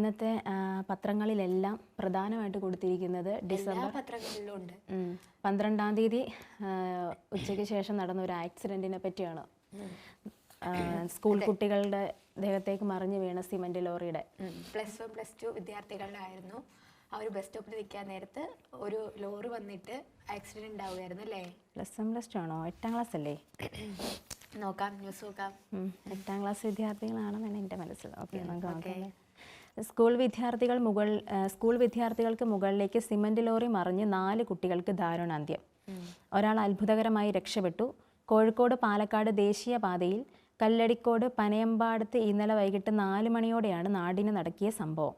ഇന്നത്തെ പത്രങ്ങളിലെല്ലാം പ്രധാനമായിട്ട് കൊടുത്തിരിക്കുന്നത് ഡിസംബർ പത്രങ്ങളിലുണ്ട് പന്ത്രണ്ടാം തീയതി ഉച്ചയ്ക്ക് ശേഷം നടന്ന ഒരു ആക്സിഡന്റിനെ പറ്റിയാണ്. സ്കൂൾ കുട്ടികളുടെ ദേഹത്തേക്ക് മറിഞ്ഞു വീണ സിമന്റ് ലോറിയുടെ. പ്ലസ് വൺ പ്ലസ് ടു വിദ്യാർത്ഥികളുടെ ആയിരുന്നു അവർ ബസ് സ്റ്റോപ്പിൽ നിൽക്കാൻ നേരത്ത് ഒരു ലോറി വന്നിട്ട് ആക്സിഡന്റ് ഉണ്ടാവുമായിരുന്നു അല്ലേ? പ്ലസ് വൺ പ്ലസ് ടു ആണോ? എട്ടാം ക്ലാസ് അല്ലേ? നോക്കാം ന്യൂസ് നോക്കാം. എട്ടാം ക്ലാസ് വിദ്യാർത്ഥികളാണെന്നാണ് എന്റെ മനസ്സിൽ. ഓക്കെ നമുക്ക് നോക്കാം. സ്കൂൾ വിദ്യാർത്ഥികൾ മുകൾ സ്കൂൾ വിദ്യാർത്ഥികൾക്ക് മുകളിലേക്ക് സിമന്റ് ലോറി മറിഞ്ഞ് നാല് കുട്ടികൾക്ക് ദാരുണാന്ത്യം. ഒരാൾ അത്ഭുതകരമായി രക്ഷപ്പെട്ടു. കോഴിക്കോട് പാലക്കാട് ദേശീയപാതയിൽ കല്ലടിക്കോട് പനയമ്പാടത്ത് ഇന്നലെ വൈകിട്ട് നാല് മണിയോടെയാണ് നാടിന് നടക്കിയ സംഭവം.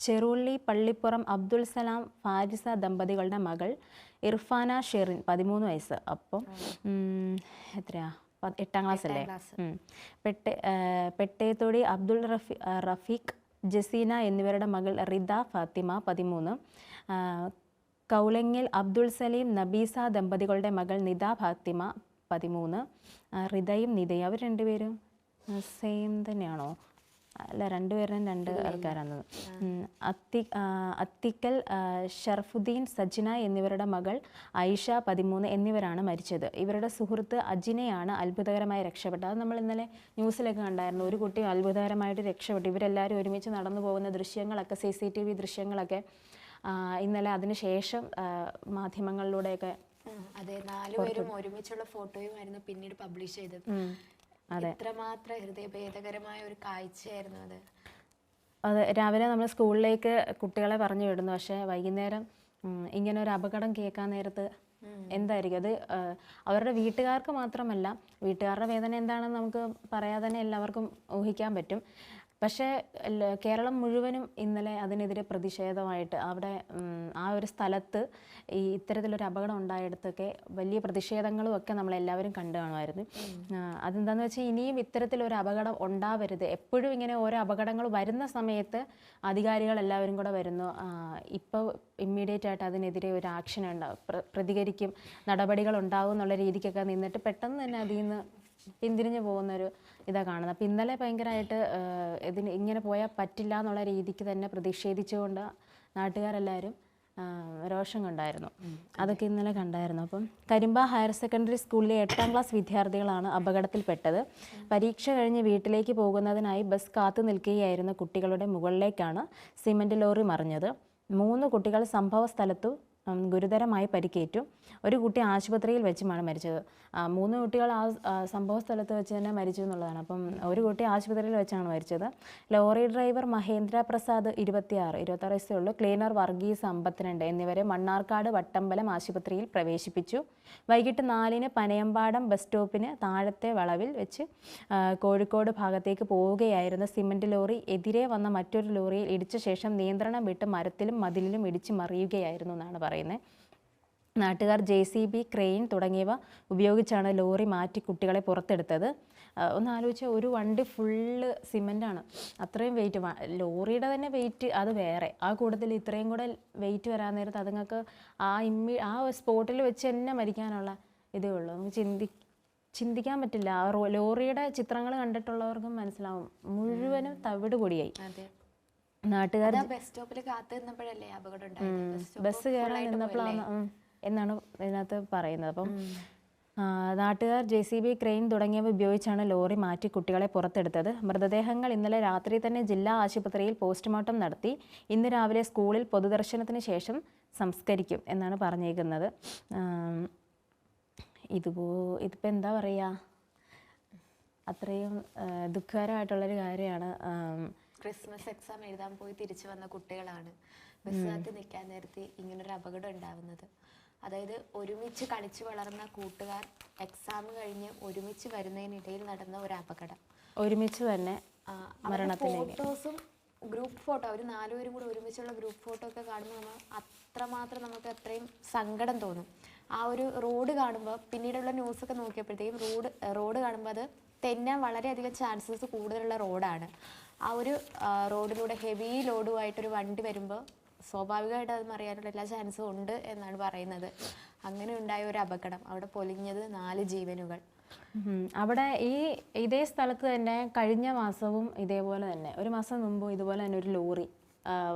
ചെറുള്ളി പള്ളിപ്പുറം അബ്ദുൽ സലാം ഫാരിസ ദമ്പതികളുടെ മകൾ ഇർഫാന ഷെറിൻ പതിമൂന്ന് വയസ്സ്. അപ്പം എത്രയാ? എട്ടാം ക്ലാസ്. അല്ലേ. പെട്ടെ പെട്ടേത്തൊടി അബ്ദുൾ റഫി റഫീഖ് ജസീന എന്നിവരുടെ മകൾ റിദ ഫാത്തിമ പതിമൂന്ന്. കൗളങ്ങിൽ അബ്ദുൾ സലീം നബീസ ദമ്പതികളുടെ മകൾ നിദ ഫാത്തിമ പതിമൂന്ന്. റിദയും നിദയും അവർ രണ്ടുപേരും സെയിം തന്നെയാണോ? അല്ല രണ്ടുപേരും രണ്ട് ആൾക്കാരാണ്. അത്തി അത്തിക്കൽ ഷർഫുദ്ദീൻ സജ്ന എന്നിവരുടെ മകൾ ഐഷ പതിമൂന്ന് എന്നിവരാണ് മരിച്ചത്. ഇവരുടെ സുഹൃത്ത് അജിനെയാണ് അത്ഭുതകരമായി രക്ഷപ്പെട്ടത്. അത് നമ്മൾ ഇന്നലെ ന്യൂസിലൊക്കെ കണ്ടായിരുന്നു. ഒരു കുട്ടി അത്ഭുതകരമായിട്ട് രക്ഷപ്പെട്ടു. ഇവരെല്ലാവരും ഒരുമിച്ച് നടന്നു പോകുന്ന ദൃശ്യങ്ങളൊക്കെ സി സി ടി വി ദൃശ്യങ്ങളൊക്കെ ഇന്നലെ അതിനുശേഷം മാധ്യമങ്ങളിലൂടെയൊക്കെ അതെ. നാലുപേരും ഒരുമിച്ചുള്ള ഫോട്ടോയുമായിരുന്നു പിന്നീട് പബ്ലിഷ് ചെയ്തത്. എത്രമാത്രം ഹൃദയഭേദകരമായ ഒരു കാഴ്ചയായിരുന്നു അത്. അത് രാവിലെ നമ്മൾ സ്കൂളിലേക്ക് കുട്ടികളെ പറഞ്ഞു വിടുന്നു. പക്ഷേ വൈകുന്നേരം ഇങ്ങനെ ഒരു അപകടം കേൾക്കാൻ നേരത്ത് എന്തായിരിക്കും? അത് അവരുടെ വീട്ടുകാർക്ക് മാത്രമല്ല വീട്ടുകാരുടെ വേദന എന്താണെന്ന് നമുക്ക് പറയാതെ തന്നെ എല്ലാവർക്കും ഊഹിക്കാൻ പറ്റും. പക്ഷേ കേരളം മുഴുവനും ഇന്നലെ അതിനെതിരെ പ്രതിഷേധമായിട്ട് അവിടെ ആ ഒരു സ്ഥലത്ത് ഈ ഇത്തരത്തിലൊരു അപകടം ഉണ്ടായിടത്തൊക്കെ വലിയ പ്രതിഷേധങ്ങളും ഒക്കെ നമ്മളെല്ലാവരും കണ്ടു കാണുമായിരുന്നു. അതെന്താണെന്ന് വെച്ചാൽ ഇനിയും ഇത്തരത്തിലൊരു അപകടം ഉണ്ടാവരുത്. എപ്പോഴും ഇങ്ങനെ ഓരോ അപകടങ്ങൾ വരുന്ന സമയത്ത് അധികാരികൾ എല്ലാവരും കൂടെ വരുന്നു. ഇപ്പോൾ ഇമ്മീഡിയറ്റ് ആയിട്ട് അതിനെതിരെ ഒരു ആക്ഷൻ ഉണ്ടാവും. പ്ര- പ്രതികരിക്കും. നടപടികൾ ഉണ്ടാവും എന്നുള്ള രീതിക്കൊക്കെ നിന്നിട്ട് പെട്ടെന്ന് തന്നെ അതിൽ നിന്ന് പിന്തിരിഞ്ഞു പോകുന്നൊരു ഇതാ കാണുന്നത്. അപ്പം ഇന്നലെ ഭയങ്കരമായിട്ട് ഇതിന് ഇങ്ങനെ പോയാൽ പറ്റില്ല എന്നുള്ള രീതിക്ക് തന്നെ പ്രതിഷേധിച്ചുകൊണ്ട് നാട്ടുകാരെല്ലാവരും രോഷം കണ്ടായിരുന്നു. അതൊക്കെ ഇന്നലെ കണ്ടായിരുന്നു. അപ്പം കരിമ്പ ഹയർ സെക്കൻഡറി സ്കൂളിലെ എട്ടാം ക്ലാസ് വിദ്യാർത്ഥികളാണ് അപകടത്തിൽപ്പെട്ടത്. പരീക്ഷ കഴിഞ്ഞ് വീട്ടിലേക്ക് പോകുന്നതിനായി ബസ് കാത്തു നിൽക്കുകയായിരുന്ന കുട്ടികളുടെ മുകളിലേക്കാണ് സിമന്റ് ലോറി മറിഞ്ഞത്. മൂന്ന് കുട്ടികൾ സംഭവ സ്ഥലത്തു ഗുരുതരമായി പരിക്കേറ്റു. ഒരു കുട്ടി ആശുപത്രിയിൽ വെച്ചുമാണ് മരിച്ചത്. മൂന്ന് കുട്ടികൾ ആ സംഭവ സ്ഥലത്ത് വെച്ച് തന്നെ മരിച്ചു എന്നുള്ളതാണ്. അപ്പം ഒരു കുട്ടി ആശുപത്രിയിൽ വെച്ചാണ് മരിച്ചത്. ലോറി ഡ്രൈവർ മഹേന്ദ്ര പ്രസാദ് ഇരുപത്തിയാറ് ഇരുപത്താറ് വയസ്സേ ഉള്ളൂ. ക്ലീനർ വർഗീസ് അമ്പത്തിരണ്ട് എന്നിവരെ മണ്ണാർക്കാട് വട്ടമ്പലം ആശുപത്രിയിൽ പ്രവേശിപ്പിച്ചു. വൈകിട്ട് നാലിന് പനയമ്പാടം ബസ് സ്റ്റോപ്പിന് താഴത്തെ വളവിൽ വെച്ച് കോഴിക്കോട് ഭാഗത്തേക്ക് പോവുകയായിരുന്ന സിമന്റ് ലോറി എതിരെ വന്ന മറ്റൊരു ലോറിയിൽ ഇടിച്ച ശേഷം നിയന്ത്രണം വിട്ട് മരത്തിലും മതിലിലും ഇടിച്ച് മറിയുകയായിരുന്നു എന്നാണ് പറയുന്നത്. നാട്ടുകാർ ജെ സി ബി ക്രെയിൻ തുടങ്ങിയവ ഉപയോഗിച്ചാണ് ലോറി മാറ്റി കുട്ടികളെ പുറത്തെടുത്തത്. ഒന്ന് ആലോചിച്ചാൽ ഒരു വണ്ടി ഫുള്ള് സിമെന്റാണ് അത്രയും വെയിറ്റ് ലോറിയുടെ തന്നെ വെയിറ്റ് അത് വേറെ. ആ കൂട്ടത്തിൽ ഇത്രയും കൂടെ വെയിറ്റ് വരാൻ നേരത്ത് അതുങ്ങൾക്ക് ആ ഇമ്മി ആ സ്പോട്ടിൽ വെച്ച് തന്നെ മരിക്കാനുള്ള ഇതേ ഉള്ളൂ. നമുക്ക് ചിന്തി ചിന്തിക്കാൻ പറ്റില്ല. ആ ലോറിയുടെ ചിത്രങ്ങൾ കണ്ടിട്ടുള്ളവർക്കും മനസ്സിലാവും. മുഴുവനും തവിട് പൊടിയായി. അതെ. നാട്ടുകാർ ബസ് സ്റ്റോപ്പിൽ കാത്തു നിന്നപ്പോഴല്ലേ അപകടം ബസ് കയറാൻ നിന്നപ്പോഴാണ് എന്നാണ് ഇതിനകത്ത് പറയുന്നത്. അപ്പം നാട്ടുകാർ ജെ സി ബി ക്രെയിൻ തുടങ്ങിയവ ഉപയോഗിച്ചാണ് ലോറി മാറ്റി കുട്ടികളെ പുറത്തെടുത്തത്. മൃതദേഹങ്ങൾ ഇന്നലെ രാത്രി തന്നെ ജില്ലാ ആശുപത്രിയിൽ പോസ്റ്റ്മോർട്ടം നടത്തി. ഇന്ന് രാവിലെ സ്കൂളിൽ പൊതുദർശനത്തിന് ശേഷം സംസ്കരിക്കും എന്നാണ് പറഞ്ഞേക്കുന്നത്. ഇതുപോ ഇതിപ്പോൾ എന്താ പറയുക അത്രയും ദുഃഖകരമായിട്ടുള്ളൊരു കാര്യമാണ്. ക്രിസ്മസ് എക്സാം എഴുതാൻ പോയി തിരിച്ചു വന്ന കുട്ടികളാണ്. ബസ്സിനകത്ത് നിൽക്കാൻ നേരത്തെ ഇങ്ങനൊരു അപകടം ഉണ്ടാവുന്നത്. അതായത് ഒരുമിച്ച് കളിച്ചു വളർന്ന കൂട്ടുകാർ എക്സാം കഴിഞ്ഞ് ഒരുമിച്ച് വരുന്നതിനിടയിൽ നടന്ന ഒരു അപകടം. ഒരുമിച്ച് തന്നെ ഫോട്ടോസും ഗ്രൂപ്പ് ഫോട്ടോ അവർ നാലുപേരും കൂടി ഒരുമിച്ചുള്ള ഗ്രൂപ്പ് ഫോട്ടോ ഒക്കെ കാണുമ്പോൾ നമ്മൾ അത്രമാത്രം നമുക്ക് അത്രയും സങ്കടം തോന്നും. ആ ഒരു റോഡ് കാണുമ്പോൾ പിന്നീടുള്ള ന്യൂസൊക്കെ നോക്കിയപ്പോഴത്തേക്കും റോഡ് റോഡ് കാണുമ്പോൾ അത് തെന്നാൻ വളരെയധികം ചാൻസസ് കൂടുതലുള്ള റോഡാണ്. ആ ഒരു റോഡിലൂടെ ഹെവി ലോഡുമായിട്ടൊരു വണ്ടി വരുമ്പോൾ സ്വാഭാവികമായിട്ട് അത് മറിയാനുള്ള എല്ലാ ചാൻസും ഉണ്ട് എന്നാണ് പറയുന്നത്. അങ്ങനെ ഉണ്ടായ ഒരു അപകടം. അവിടെ പൊലിഞ്ഞത് നാല് ജീവനുകൾ. അവിടെ ഈ ഇതേ സ്ഥലത്ത് തന്നെ കഴിഞ്ഞ മാസവും ഇതേപോലെ തന്നെ. ഒരു മാസം മുമ്പും ഇതുപോലെ തന്നെ ഒരു ലോറി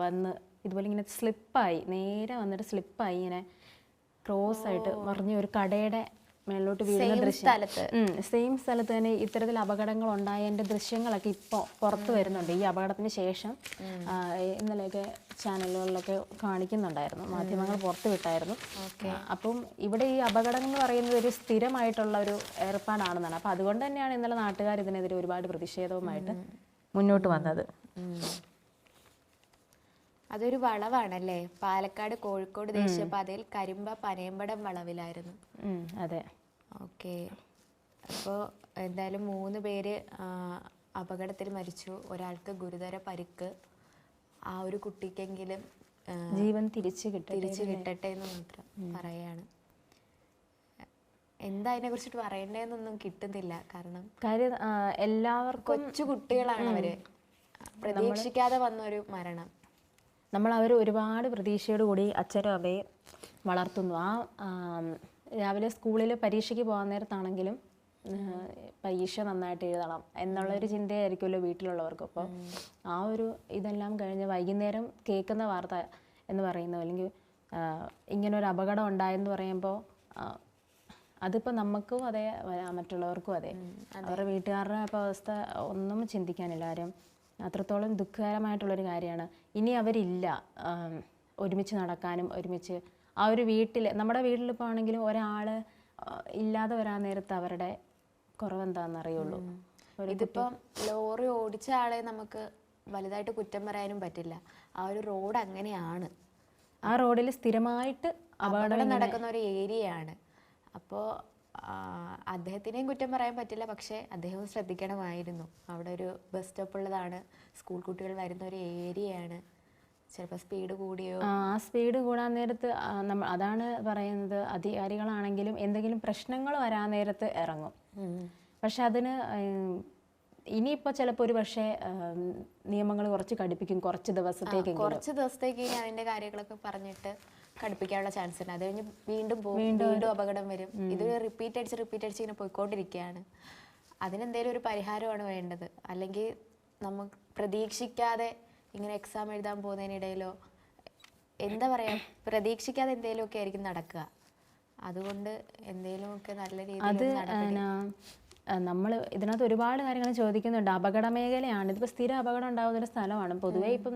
വന്ന് ഇതുപോലെ ഇങ്ങനെ സ്ലിപ്പായി നേരെ വന്നിട്ട് സ്ലിപ്പായി ഇങ്ങനെ ക്രോസ് ആയിട്ട് മറിഞ്ഞ ഒരു കടയുടെ മേളിലോട്ട് വീഴുന്ന ദൃശ്യം. സെയിം സ്ഥലത്ത് തന്നെ ഇത്തരത്തിൽ അപകടങ്ങൾ ഉണ്ടായതിന്റെ ദൃശ്യങ്ങളൊക്കെ ഇപ്പോൾ പുറത്തു വരുന്നുണ്ട്. ഈ അപകടത്തിന് ശേഷം ഇന്നലെയൊക്കെ ചാനലുകളിലൊക്കെ കാണിക്കുന്നുണ്ടായിരുന്നു. മാധ്യമങ്ങൾ പുറത്തു വിട്ടായിരുന്നു. അപ്പം ഇവിടെ ഈ അപകടങ്ങൾ എന്ന് പറയുന്നത് ഒരു സ്ഥിരമായിട്ടുള്ള ഒരു ഏർപ്പാടാണെന്നാണ്. അപ്പം അതുകൊണ്ട് തന്നെയാണ് ഇന്നലെ നാട്ടുകാർ ഇതിനെതിരെ ഒരുപാട് പ്രതിഷേധവുമായിട്ട് മുന്നോട്ട് വന്നത്. അതൊരു വളവാണല്ലേ? പാലക്കാട് കോഴിക്കോട് ദേശീയപാതയിൽ കരിമ്പ പനയമ്പടം വളവിലായിരുന്നു. അതെ. ഓക്കെ. അപ്പോൾ എന്തായാലും മൂന്ന് പേര് അപകടത്തിൽ മരിച്ചു. ഒരാൾക്ക് ഗുരുതര പരിക്ക്. ആ ഒരു കുട്ടിക്കെങ്കിലും ജീവൻ തിരിച്ചു കിട്ടും തിരിച്ചു കിട്ടട്ടെ എന്ന് മാത്രം പറയാണ്. എന്താ അതിനെ കുറിച്ചിട്ട് പറയണ്ടേന്നൊന്നും കിട്ടുന്നില്ല. കാരണം കാര്യം എല്ലാവർക്കും കൊച്ചു കുട്ടികളാണ് അവർ. പ്രതീക്ഷിക്കാതെ വന്ന ഒരു മരണം. നമ്മൾ അവർ ഒരുപാട് പ്രതീക്ഷയോട് കൂടി അച്ഛനും അമ്മയെ വളർത്തുന്നു. ആ രാവിലെ സ്കൂളിൽ പരീക്ഷയ്ക്ക് പോകാൻ നേരത്താണെങ്കിലും പരീക്ഷ നന്നായിട്ട് എഴുതണം എന്നുള്ളൊരു ചിന്തയായിരിക്കുമല്ലോ വീട്ടിലുള്ളവർക്ക്. അപ്പോൾ ആ ഒരു ഇതെല്ലാം കഴിഞ്ഞ് വൈകുന്നേരം കേൾക്കുന്ന വാർത്ത എന്ന് പറയുന്നത് അല്ലെങ്കിൽ ഇങ്ങനൊരു അപകടം ഉണ്ടായെന്ന് പറയുമ്പോൾ അതിപ്പോൾ നമുക്കും അതെ മറ്റുള്ളവർക്കും അതെ. അവരുടെ വീട്ടുകാരുടെ ഇപ്പോൾ അവസ്ഥ ഒന്നും ചിന്തിക്കാനില്ല. ആരും അത്രത്തോളം ദുഃഖകരമായിട്ടുള്ളൊരു കാര്യമാണ്. ഇനി അവരില്ല. ഒരുമിച്ച് നടക്കാനും ഒരുമിച്ച് ആ ഒരു വീട്ടിൽ നമ്മുടെ വീട്ടിലിപ്പോൾ ആണെങ്കിലും ഒരാൾ ഇല്ലാതെ വരാൻ നേരത്ത് അവരുടെ കുറവെന്താണെന്ന് അറിയുള്ളൂ. ഇതിപ്പം ലോറി ഓടിച്ച ആളെ നമുക്ക് വലുതായിട്ട് കുറ്റം പറയാനും പറ്റില്ല. ആ ഒരു റോഡ് അങ്ങനെയാണ്. ആ റോഡിൽ സ്ഥിരമായിട്ട് അപകടം നടക്കുന്ന ഒരു ഏരിയയാണ്. അപ്പോൾ അദ്ദേഹത്തിനെയും കുറ്റം പറയാൻ പറ്റില്ല പക്ഷേ അദ്ദേഹവും ശ്രദ്ധിക്കണമായിരുന്നു. അവിടെ ഒരു ബസ് സ്റ്റോപ്പ് ഉള്ളതാണ്. സ്കൂൾ കുട്ടികൾ വരുന്ന ഒരു ഏരിയയാണ് ചിലപ്പോൾ സ്പീഡ് കൂടിയോ? ആ സ്പീഡ് കൂടാൻ നേരത്ത് നമ്മൾ അതാണ് പറയുന്നത്. അധികാരികളാണെങ്കിലും എന്തെങ്കിലും പ്രശ്നങ്ങൾ വരാൻ നേരത്ത് ഇറങ്ങും. പക്ഷെ അതിന് ഇനിയിപ്പോൾ ചിലപ്പോൾ ഒരു പക്ഷേ നിയമങ്ങൾ കുറച്ച് കടുപ്പിക്കും കുറച്ച് ദിവസത്തേക്ക് കുറച്ച് ദിവസത്തേക്ക് അതിന്റെ കാര്യങ്ങളൊക്കെ പറഞ്ഞിട്ട് കടുപ്പിക്കാനുള്ള ചാൻസ് ഉണ്ട്. അത് കഴിഞ്ഞ് വീണ്ടും പോകും വീണ്ടും അപകടം വരും. ഇത് റിപ്പീറ്റ് അടിച്ച് റിപ്പീറ്റ് അടിച്ച് ഇങ്ങനെ പോയിക്കൊണ്ടിരിക്കുകയാണ്. അതിനെന്തേലും ഒരു പരിഹാരമാണ് വേണ്ടത്. അല്ലെങ്കിൽ നമ്മൾ പ്രതീക്ഷിക്കാതെ ഇങ്ങനെ എക്സാം എഴുതാൻ പോകുന്നതിനിടയിലോ എന്താ പറയാ പ്രതീക്ഷിക്കാതെ എന്തെങ്കിലുമൊക്കെ ആയിരിക്കും നടക്കുക. അതുകൊണ്ട് എന്തെങ്കിലുമൊക്കെ നല്ല രീതിയിൽ നമ്മൾ ഇതിനകത്ത് ഒരുപാട് കാര്യങ്ങൾ ചോദിക്കുന്നുണ്ട്. അപകട മേഖലയാണ് ഇതിപ്പോൾ സ്ഥിര അപകടം ഉണ്ടാകുന്ന ഒരു സ്ഥലമാണ്. പൊതുവേ ഇപ്പം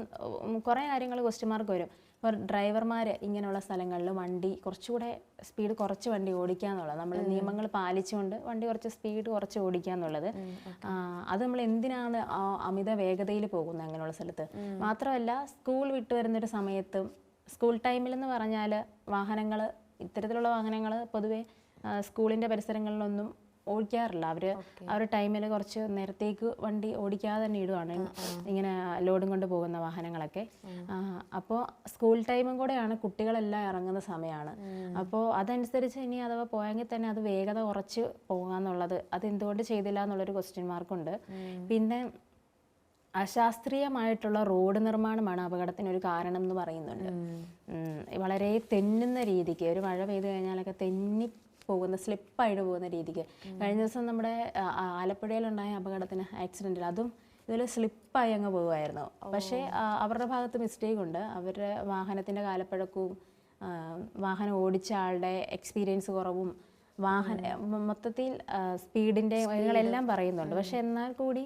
കുറേ കാര്യങ്ങൾ ക്വസ്റ്റ്യൻ മാർക്ക് വരും. ഇപ്പോൾ ഡ്രൈവർമാർ ഇങ്ങനെയുള്ള സ്ഥലങ്ങളിൽ വണ്ടി കുറച്ചുകൂടെ സ്പീഡ് കുറച്ച് വണ്ടി ഓടിക്കുക എന്നുള്ളത്. നമ്മൾ നിയമങ്ങൾ പാലിച്ചുകൊണ്ട് വണ്ടി കുറച്ച് സ്പീഡ് കുറച്ച് ഓടിക്കുക എന്നുള്ളത്. അത് നമ്മൾ എന്തിനാണ് ആ അമിത വേഗതയിൽ പോകുന്നത് അങ്ങനെയുള്ള സ്ഥലത്ത്? മാത്രമല്ല സ്കൂൾ വിട്ടു വരുന്നൊരു സമയത്തും സ്കൂൾ ടൈമിൽ എന്ന് പറഞ്ഞാൽ വാഹനങ്ങൾ ഇത്തരത്തിലുള്ള വാഹനങ്ങൾ പൊതുവേ സ്കൂളിന്റെ പരിസരങ്ങളിലൊന്നും ഓടിക്കാറില്ല. അവർ ആ ഒരു ടൈമിൽ കുറച്ച് നേരത്തേക്ക് വണ്ടി ഓടിക്കാതെ തന്നെ ഇടുവാണ്. ഇങ്ങനെ ലോഡും കൊണ്ട് പോകുന്ന വാഹനങ്ങളൊക്കെ. അപ്പോൾ സ്കൂൾ ടൈമും കൂടെയാണ് കുട്ടികളെല്ലാം ഇറങ്ങുന്ന സമയമാണ് അപ്പോൾ അതനുസരിച്ച് ഇനി അഥവാ പോയെങ്കിൽ തന്നെ അത് വേഗത കുറച്ച് പോകാന്നുള്ളത് അത് എന്തുകൊണ്ട് ചെയ്തില്ല എന്നുള്ളൊരു ക്വസ്റ്റ്യൻ മാർക്കുണ്ട്. പിന്നെ അശാസ്ത്രീയമായിട്ടുള്ള റോഡ് നിർമ്മാണമാണ് അപകടത്തിന് ഒരു കാരണം എന്ന് പറയുന്നുണ്ട് വളരെ തെന്നുന്ന രീതിക്ക് ഒരു മഴ പെയ്തു കഴിഞ്ഞാലൊക്കെ തെന്നി പോകുന്ന സ്ലിപ്പായിട്ട് പോകുന്ന രീതിക്ക്. കഴിഞ്ഞ ദിവസം നമ്മുടെ ആലപ്പുഴയിലുണ്ടായ അപകടത്തിന് ആക്സിഡന്റിൽ അതും ഇതിൽ സ്ലിപ്പായി അങ്ങ് പോകുമായിരുന്നു പക്ഷേ അവരുടെ ഭാഗത്ത് മിസ്റ്റേക്ക് ഉണ്ട്. അവരുടെ വാഹനത്തിന്റെ കാലപ്പഴക്കവും വാഹനം ഓടിച്ച ആളുടെ എക്സ്പീരിയൻസ് കുറവും വാഹന മൊത്തത്തിൽ സ്പീഡിന്റെ കാര്യങ്ങളെല്ലാം പറയുന്നുണ്ട്. പക്ഷെ എന്നാൽ കൂടി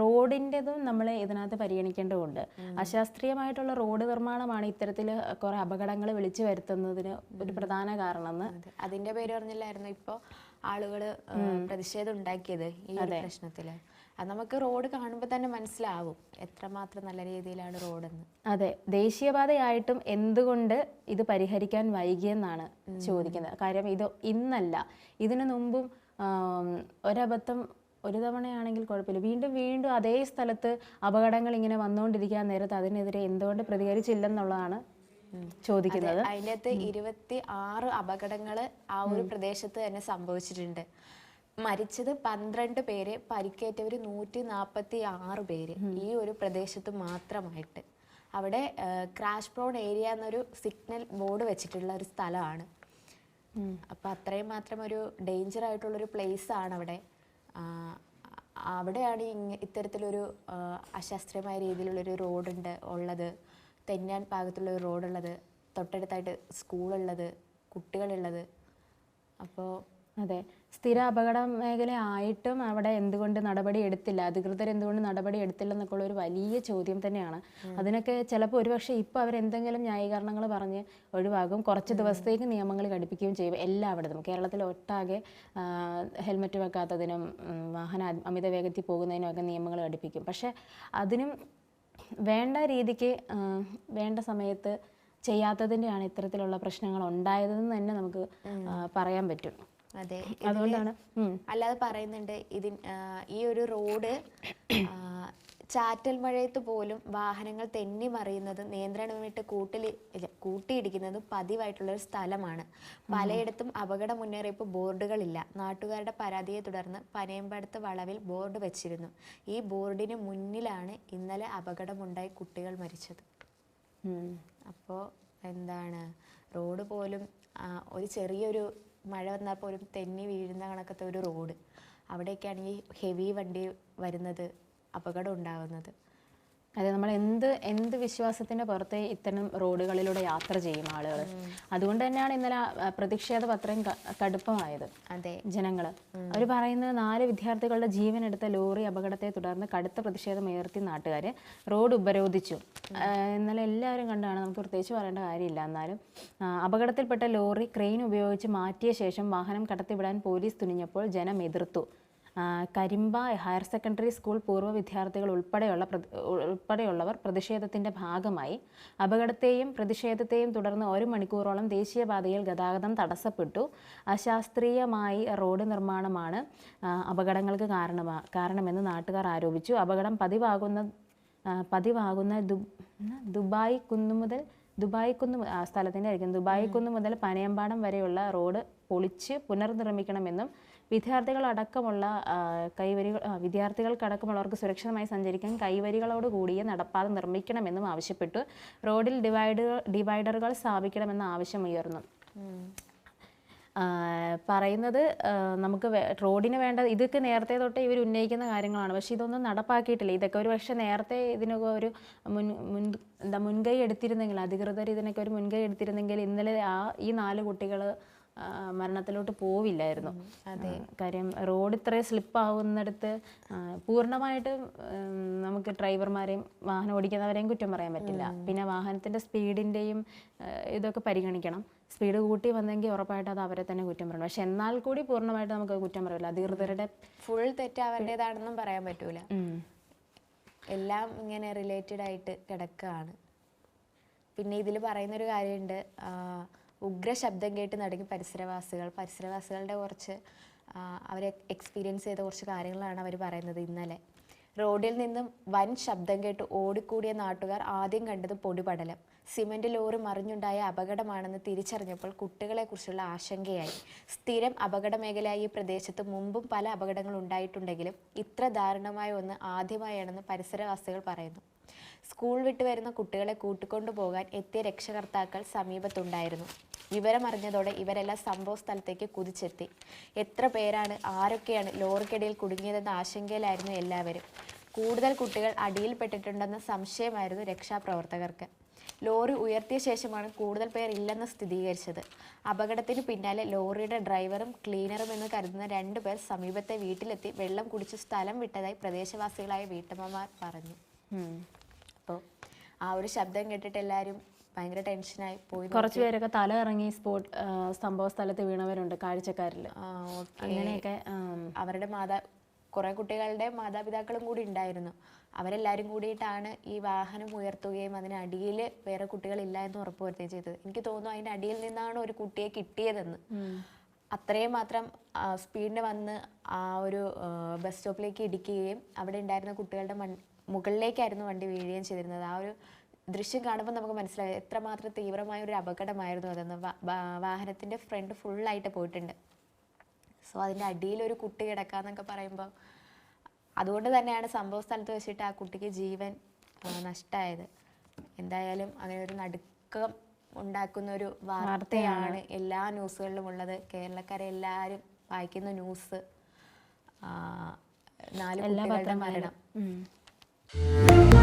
റോഡിന്റെതും നമ്മൾ ഇതിനകത്ത് പരിഗണിക്കേണ്ടതുണ്ട്. അശാസ്ത്രീയമായിട്ടുള്ള റോഡ് നിർമ്മാണമാണ് ഇത്തരത്തിൽ കുറേ അപകടങ്ങൾ വിളിച്ചു വരുത്തുന്നതിന് ഒരു പ്രധാന കാരണമെന്ന് അതിന്റെ അതിന്റെ പേര് പറഞ്ഞില്ലായിരുന്നു? ഇപ്പോൾ ആളുകൾ പ്രതിഷേധം ഉണ്ടാക്കിയത് ഈ പ്രശ്നത്തിൽ. അത് നമുക്ക് റോഡ് കാണുമ്പോൾ തന്നെ മനസ്സിലാവും എത്രമാത്രം നല്ല രീതിയിലാണ് റോഡെന്ന്. അതെ ദേശീയപാതയായിട്ടും എന്തുകൊണ്ട് ഇത് പരിഹരിക്കാൻ വൈകിയെന്നാണ് ചോദിക്കുന്നത്. കാര്യം ഇത് ഇന്നല്ല. ഇതിനു മുമ്പും ഒരബദ്ധം ഒരു തവണയാണെങ്കിൽ കുഴപ്പമില്ല. വീണ്ടും വീണ്ടും അതേ സ്ഥലത്ത് അപകടങ്ങൾ ഇങ്ങനെ വന്നുകൊണ്ടിരിക്കാൻ നേരത്ത് അതിനെതിരെ എന്തുകൊണ്ട് പ്രതികരിച്ചില്ലെന്നുള്ളതാണ് ചോദിക്കുന്നത്. അതിന്റെ അകത്ത് ഇരുപത്തി ആറ് അപകടങ്ങൾ ആ ഒരു പ്രദേശത്ത് തന്നെ സംഭവിച്ചിട്ടുണ്ട്. മരിച്ചത് പന്ത്രണ്ട് പേര് പരിക്കേറ്റവർ നൂറ്റി നാൽപ്പത്തി ആറ് പേര് ഈ ഒരു പ്രദേശത്ത് മാത്രമായിട്ട്. അവിടെ ക്രാഷ് പ്രോൺ ഏരിയ എന്നൊരു സിഗ്നൽ ബോർഡ് വെച്ചിട്ടുള്ള ഒരു സ്ഥലമാണ്. അപ്പം അത്രയും മാത്രം ഒരു ഡേഞ്ചർ ആയിട്ടുള്ളൊരു പ്ലേസ് ആണ് അവിടെ. അവിടെയാണ് ഈ ഇത്തരത്തിലൊരു അശാസ്ത്രീയമായ രീതിയിലുള്ളൊരു റോഡുണ്ട് ഉള്ളത്. തെന്നാൻ ഭാഗത്തുള്ളൊരു ഒരു റോഡുള്ളത് തൊട്ടടുത്തായിട്ട് സ്കൂളുള്ളത് കുട്ടികളുള്ളത്. അപ്പോൾ അതെ. സ്ഥിര അപകട മേഖല ആയിട്ടും അവിടെ എന്തുകൊണ്ട് നടപടി എടുത്തില്ല? അധികൃതർ എന്തുകൊണ്ട് നടപടി എടുത്തില്ല എന്നൊക്കെ ഉള്ള ഒരു വലിയ ചോദ്യം തന്നെയാണ്. അതിനൊക്കെ ചിലപ്പോൾ ഒരുപക്ഷെ ഇപ്പോൾ അവരെന്തെങ്കിലും ന്യായീകരണങ്ങൾ പറഞ്ഞ് ഒഴിവാകും. കുറച്ച് ദിവസത്തേക്ക് നിയമങ്ങൾ ഘടിപ്പിക്കുകയും ചെയ്യും. എല്ലായിടത്തും കേരളത്തിൽ ഒട്ടാകെ ഹെൽമെറ്റ് വെക്കാത്തതിനും വാഹന അമിത വേഗത്തിൽ പോകുന്നതിനും ഒക്കെ നിയമങ്ങൾ ഘടിപ്പിക്കും. പക്ഷേ അതിനും വേണ്ട രീതിക്ക് വേണ്ട സമയത്ത് ചെയ്യാത്തതിന്റെയാണ് ഇത്തരത്തിലുള്ള പ്രശ്നങ്ങൾ ഉണ്ടായതെന്ന് തന്നെ നമുക്ക് പറയാൻ പറ്റും. അതെ. അതുകൊണ്ടാണ്. അല്ലാതെ പറയുന്നുണ്ട് ഇതിൻ ഈ ഒരു റോഡ് ചാറ്റൽ മഴയത്ത് പോലും വാഹനങ്ങൾ തെന്നി മറിയുന്നത് നിയന്ത്രണം വിട്ട് കൂട്ടിൽ കൂട്ടിയിടിക്കുന്നതും പതിവായിട്ടുള്ള ഒരു സ്ഥലമാണ്. പലയിടത്തും അപകട മുന്നറിയിപ്പ് ബോർഡുകളില്ല. നാട്ടുകാരുടെ പരാതിയെ തുടർന്ന് പനയമ്പടത്ത് വളവിൽ ബോർഡ് വെച്ചിരുന്നു. ഈ ബോർഡിന് മുന്നിലാണ് ഇന്നലെ അപകടമുണ്ടായി കുട്ടികൾ മരിച്ചത്. അപ്പോൾ എന്താണ്? റോഡ് പോലും ഒരു ചെറിയൊരു മഴ വന്നാൽ പോലും തെന്നി വീഴുന്ന കണക്കത്തെ ഒരു റോഡ്. അവിടെയൊക്കെ ആണെങ്കിൽ ഹെവി വണ്ടി വരുന്നത് അപകടം ഉണ്ടാകുന്നത് അതെ നമ്മൾ എന്ത് എന്ത് വിശ്വാസത്തിന്റെ പുറത്തെ ഇത്തരം റോഡുകളിലൂടെ യാത്ര ചെയ്യും ആളുകൾ അതുകൊണ്ട് തന്നെയാണ് ഇന്നലെ പ്രതിഷേധ പത്രം കടുപ്പമായത്. അതെ. ജനങ്ങൾ അവർ പറയുന്നത് നാല് വിദ്യാർത്ഥികളുടെ ജീവൻ എടുത്ത ലോറി അപകടത്തെ തുടർന്ന് കടുത്ത പ്രതിഷേധം ഉയർത്തി നാട്ടുകാർ റോഡ് ഉപരോധിച്ചു. ഇന്നലെ എല്ലാവരും കണ്ടാണ് നമുക്ക് പ്രത്യേകിച്ച് പറയേണ്ട കാര്യമില്ല. എന്നാലും അപകടത്തിൽപ്പെട്ട ലോറി ക്രെയിൻ ഉപയോഗിച്ച് മാറ്റിയ ശേഷം വാഹനം കടത്തിവിടാൻ പോലീസ് തുനിഞ്ഞപ്പോൾ ജനം എതിർത്തു. കരിമ്പ ഹയർ സെക്കൻഡറി സ്കൂൾ പൂർവ വിദ്യാർത്ഥികൾ ഉൾപ്പെടെയുള്ള ഉൾപ്പെടെയുള്ളവർ പ്രതിഷേധത്തിന്റെ ഭാഗമായി അപകടത്തെയും പ്രതിഷേധത്തെയും തുടർന്ന് ഒരു മണിക്കൂറോളം ദേശീയപാതയിൽ ഗതാഗതം തടസ്സപ്പെട്ടു അശാസ്ത്രീയമായി റോഡ് നിർമ്മാണമാണ് അപകടങ്ങൾക്ക് കാരണമാ കാരണമെന്ന് നാട്ടുകാർ ആരോപിച്ചു അപകടം പതിവാകുന്ന പതിവാകുന്ന ദു? ദുബായ് കുന്നു മുതൽ ദുബായ് കുന്ന് സ്ഥലത്തിന്റെ ആയിരിക്കും ദുബായ് കുന്ന് മുതൽ പനയമ്പാടം വരെയുള്ള റോഡ് പൊളിച്ച് പുനർനിർമ്മിക്കണമെന്നും വിദ്യാർത്ഥികളടക്കമുള്ള കൈവരികൾ വിദ്യാർത്ഥികൾക്കടക്കമുള്ളവർക്ക് സുരക്ഷിതമായി സഞ്ചരിക്കാൻ കൈവരികളോട് കൂടിയ നടപ്പാത നിർമ്മിക്കണമെന്നും ആവശ്യപ്പെട്ടു. റോഡിൽ ഡിവൈഡുകൾ ഡിവൈഡറുകൾ സ്ഥാപിക്കണമെന്ന ആവശ്യം ഉയർന്നു. പറയുന്നത് നമുക്ക് റോഡിന് വേണ്ട ഇതൊക്കെ നേരത്തെ തൊട്ട് ഇവർ ഉന്നയിക്കുന്ന കാര്യങ്ങളാണ്. പക്ഷെ ഇതൊന്നും നടപ്പാക്കിയിട്ടില്ല. ഇതൊക്കെ ഒരു പക്ഷേ നേരത്തെ ഇതിനൊക്കെ ഒരു മുൻ മുൻ എന്താ മുൻകൈ എടുത്തിരുന്നെങ്കിൽ അധികൃതർ ഇതിനൊക്കെ ഒരു മുൻകൈ എടുത്തിരുന്നെങ്കിൽ ഇന്നലെ ആ ഈ നാല് കുട്ടികൾ മരണത്തിലോട്ട് പോവില്ലായിരുന്നു. അതെ. കാര്യം റോഡ് ഇത്രയും സ്ലിപ്പ് ആവുന്നിടത്ത് ആ, നമുക്ക് ഡ്രൈവർമാരെയും വാഹനം ഓടിക്കുന്നവരെയും കുറ്റം പറയാൻ പറ്റില്ല. പിന്നെ വാഹനത്തിന്റെ സ്പീഡിന്റെയും ഇതൊക്കെ പരിഗണിക്കണം. സ്പീഡ് കൂട്ടി വന്നെങ്കിൽ ഉറപ്പായിട്ട് അത് അവരെ തന്നെ കുറ്റം പറയണം. പക്ഷെ എന്നാൽ കൂടി പൂർണമായിട്ട് നമുക്ക് കുറ്റം പറയില്ല. അധികൃതരുടെ ഫുൾ തെറ്റ് അവരുടേതാണെന്നും പറയാൻ പറ്റൂല. എല്ലാം ഇങ്ങനെ റിലേറ്റഡ് ആയിട്ട് കിടക്കുകയാണ് പിന്നെ ഇതിൽ പറയുന്നൊരു കാര്യമുണ്ട് ഉഗ്ര ശബ്ദം കേട്ട് നടങ്ങി പരിസരവാസികൾ പരിസരവാസികളുടെ കുറച്ച് അവർ എക്സ്പീരിയൻസ് ചെയ്ത കുറച്ച് കാര്യങ്ങളാണ് അവർ പറയുന്നത് ഇന്നലെ. റോഡിൽ നിന്നും വൻ ശബ്ദം കേട്ട് ഓടിക്കൂടിയ നാട്ടുകാർ ആദ്യം കണ്ടത് പൊടിപടലം. Cement lorry മറിഞ്ഞുണ്ടായ അപകടമാണെന്ന് തിരിച്ചറിഞ്ഞപ്പോൾ കുട്ടികളെക്കുറിച്ചുള്ള ആശങ്കയായി. സ്ഥിരം അപകട മേഖലയായ ഈ പ്രദേശത്ത് മുമ്പും പല അപകടങ്ങൾ ഉണ്ടായിട്ടുണ്ടെങ്കിലും ഇത്ര ദാരുണമായ ഒന്ന് ആദ്യമായാണെന്ന് പരിസരവാസികൾ പറയുന്നു. സ്കൂൾ വിട്ടു വരുന്ന കുട്ടികളെ കൂട്ടിക്കൊണ്ടു പോകാൻ എത്തിയ രക്ഷകർത്താക്കൾ സമീപത്തുണ്ടായിരുന്നു. വിവരമറിഞ്ഞതോടെ ഇവരെല്ലാം സംഭവ സ്ഥലത്തേക്ക് കുതിച്ചെത്തി. എത്ര പേരാണ് ആരൊക്കെയാണ് ലോറിക്കടിയിൽ കുടുങ്ങിയതെന്ന ആശങ്കയിലായിരുന്നു എല്ലാവരും. കൂടുതൽ കുട്ടികൾ അടിയിൽപ്പെട്ടിട്ടുണ്ടെന്ന സംശയമായിരുന്നു രക്ഷാപ്രവർത്തകർക്ക്. ലോറി ഉയർത്തിയ ശേഷമാണ് കൂടുതൽ പേർ ഇല്ലെന്ന് സ്ഥിരീകരിച്ചത്. അപകടത്തിന് പിന്നാലെ ലോറിയുടെ ഡ്രൈവറും ക്ലീനറും എന്ന് കരുതുന്ന രണ്ടുപേർ സമീപത്തെ വീട്ടിലെത്തി വെള്ളം കുടിച്ച് സ്ഥലം വിട്ടതായി പ്രദേശവാസികളായ വീട്ടമ്മമാർ പറഞ്ഞു. അപ്പോൾ ആ ഒരു ശബ്ദം കേട്ടിട്ട് എല്ലാവരും ഭയങ്കര ടെൻഷനായി പോയി കുറച്ച് പേരൊക്കെ തല ഇറങ്ങി സ്പോട്ട് സംഭവ സ്ഥലത്ത് വീണവരുണ്ട് കാഴ്ചക്കാരിൽ അങ്ങനെയൊക്കെ അവരുടെ മാതാ കുറേ കുട്ടികളുടെ മാതാപിതാക്കളും കൂടി ഉണ്ടായിരുന്നു. അവരെല്ലാവരും കൂടിയിട്ടാണ് ഈ വാഹനം ഉയർത്തുകയും അതിനടിയിൽ വേറെ കുട്ടികളില്ല എന്ന് ഉറപ്പുവരുത്തുകയും ചെയ്തത്. എനിക്ക് തോന്നുന്നു അതിന്റെ അടിയിൽ നിന്നാണ് ഒരു കുട്ടിയെ കിട്ടിയതെന്ന്. അത്രയും മാത്രം സ്പീഡിന് വന്ന് ആ ഒരു ബസ് സ്റ്റോപ്പിലേക്ക് ഇടിക്കുകയും അവിടെ ഉണ്ടായിരുന്ന കുട്ടികളുടെ മൺ മുകളിലേക്കായിരുന്നു വണ്ടി വീഴുകയും ചെയ്തിരുന്നത്. ആ ഒരു ദൃശ്യം കാണുമ്പോൾ നമുക്ക് മനസ്സിലായി എത്രമാത്രം തീവ്രമായ ഒരു അപകടമായിരുന്നു അതെന്ന്. വാഹനത്തിന്റെ ഫ്രണ്ട് ഫുള്ളായിട്ട് പോയിട്ടുണ്ട്. സോ അതിന്റെ അടിയിൽ ഒരു കുട്ടി കിടക്കാന്നൊക്കെ പറയുമ്പോൾ അതുകൊണ്ട് തന്നെയാണ് സംഭവ സ്ഥലത്ത് വെച്ചിട്ട് ആ കുട്ടിക്ക് ജീവൻ നഷ്ടമായത് എന്തായാലും അങ്ങനെ ഒരു നടുക്കം ഉണ്ടാക്കുന്ന ഒരു വാർത്തയാണ് എല്ലാ ന്യൂസുകളിലും ഉള്ളത്. കേരളക്കാരെ എല്ലാവരും വായിക്കുന്ന ന്യൂസ് നാല് കുട്ടികളുടെ മരണം. Thank you.